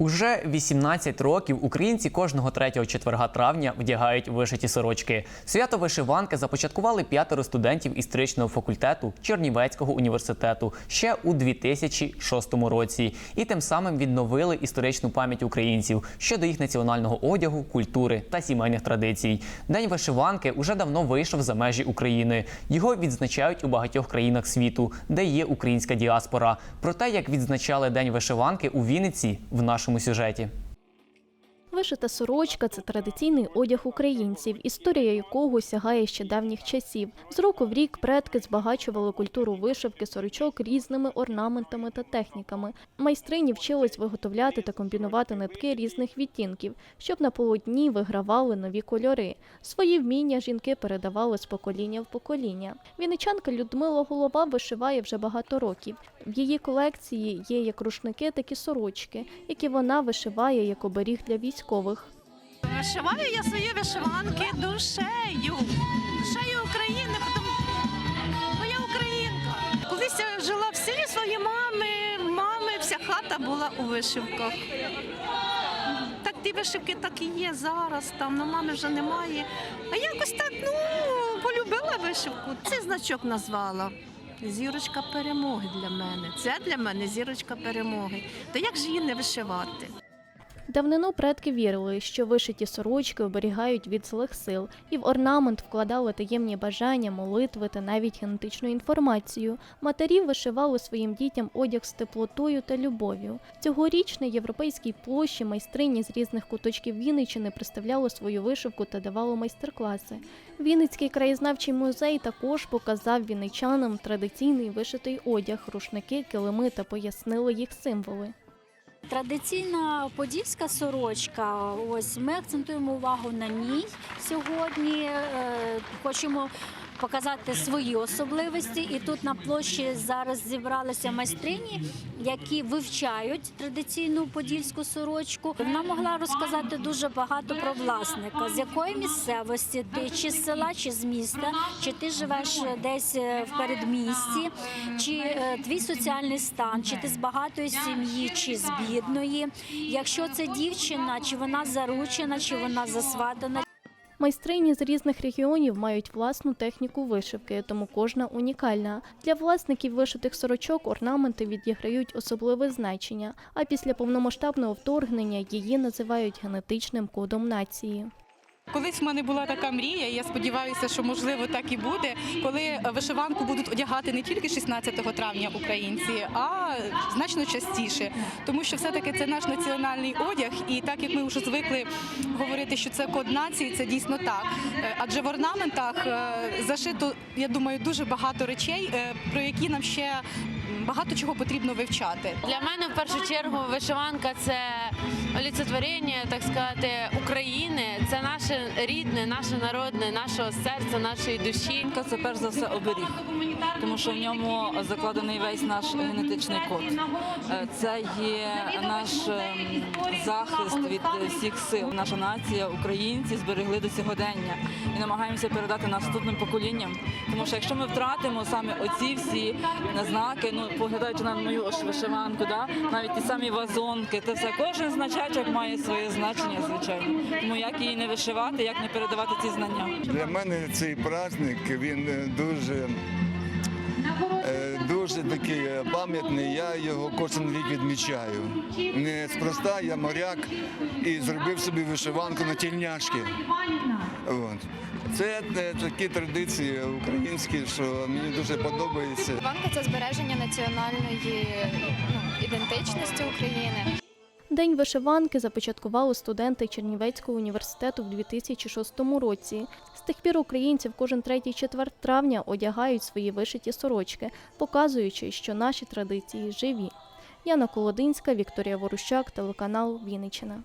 Уже 18 років українці кожного третього четверга травня вдягають вишиті сорочки. Свято вишиванки започаткували п'ятеро студентів історичного факультету Чернівецького університету ще у 2006 році, і тим самим відновили історичну пам'ять українців щодо їх національного одягу, культури та сімейних традицій. День вишиванки уже давно вийшов за межі України. Його відзначають у багатьох країнах світу, де є українська діаспора. Про те, як відзначали День вишиванки у Вінниці, в нашому сюжеті. Вишита сорочка це традиційний одяг українців, історія якого сягає ще давніх часів. З року в рік предки збагачували культуру вишивки сорочок різними орнаментами та техніками. Майстрині вчились виготовляти та комбінувати нитки різних відтінків, щоб на полотні вигравали нові кольори. Свої вміння жінки передавали з покоління в покоління. Вінничанка Людмила Голова вишиває вже багато років. В її колекції є як рушники, так і сорочки, які вона вишиває як оберіг для військових. Вишиваю я свої вишиванки душею. Душею України, бо я українка. Колись я жила в селі своєї мами, мами, вся хата була у вишивках. Так ті вишивки так і є зараз, там на мами вже немає. А якось так ну, полюбила вишивку. Цей значок назвала. Зірочка перемоги для мене. Це для мене зірочка перемоги. То як же її не вишивати? Давнину предки вірили, що вишиті сорочки оберігають від злих сил, і в орнамент вкладали таємні бажання, молитви та навіть генетичну інформацію. Матері вишивали своїм дітям одяг з теплотою та любов'ю. Цьогоріч на європейській площі майстрині з різних куточків Вінниччини представляли свою вишивку та давали майстер-класи. Вінницький краєзнавчий музей також показав вінничанам традиційний вишитий одяг, рушники, килими та пояснили їх символи. Традиційна подільська сорочка. Ось ми акцентуємо увагу на ній сьогодні. Е, Хочемо показати свої особливості. І тут на площі зараз зібралися майстрині, які вивчають традиційну подільську сорочку. Вона могла розказати дуже багато про власника, з якої місцевості ти чи з села, чи з міста, чи ти живеш десь е, в передмісті, чи е, твій соціальний стан, чи ти з багатої сім'ї, чи з бідної. Якщо це дівчина, чи вона заручена, чи вона засватана. Майстрині з різних регіонів мають власну техніку вишивки, тому кожна унікальна. Для власників вишитих сорочок орнаменти відіграють особливе значення, а після повномасштабного вторгнення її називають генетичним кодом нації. Колись в мене була така мрія, і я сподіваюся, що можливо так і буде, коли вишиванку будуть одягати не тільки 16 травня українці, а значно частіше. Тому що все-таки це наш національний одяг, і так як ми вже звикли говорити, що це код нації, це дійсно так. Е, Адже в орнаментах е, зашито, я думаю, дуже багато речей, е, про які нам ще багато чого потрібно вивчати. Для мене в першу чергу вишиванка це олицетворення, так сказати, України. Це наше рідне, наше народне, нашого серця, нашої душі. Це перш за все оберіг, тому що в ньому закладений весь наш генетичний код. Е, Це є наш ем, захист від всіх сил. Наша нація, українці зберегли до сьогодення і намагаємося передати наступним поколінням. Тому що якщо ми втратимо саме оці всі знаки, ну поглядаючи на мою вишиванку, да, навіть ті самі вазонки, це все кожен значечок має своє значення, звичайно. Тому як її не вишивати, як не передавати ці знання. Для мене цей праздник він е, дуже, е, дуже такий е, пам'ятний. Я його кожен рік відмічаю. Неспроста я моряк і зробив собі вишиванку на тільняшки. От. Це такі традиції українські, що мені дуже подобається. Банка це збереження національної ну, ідентичності України. День вишиванки започаткували студенти Чернівецького університету в 2006 році. З тих пір українці в кожен третій четвер травня одягають свої вишиті сорочки, показуючи, що наші традиції живі. Яна Колодинська, Вікторія Ворущак, телеканал Вінниччина.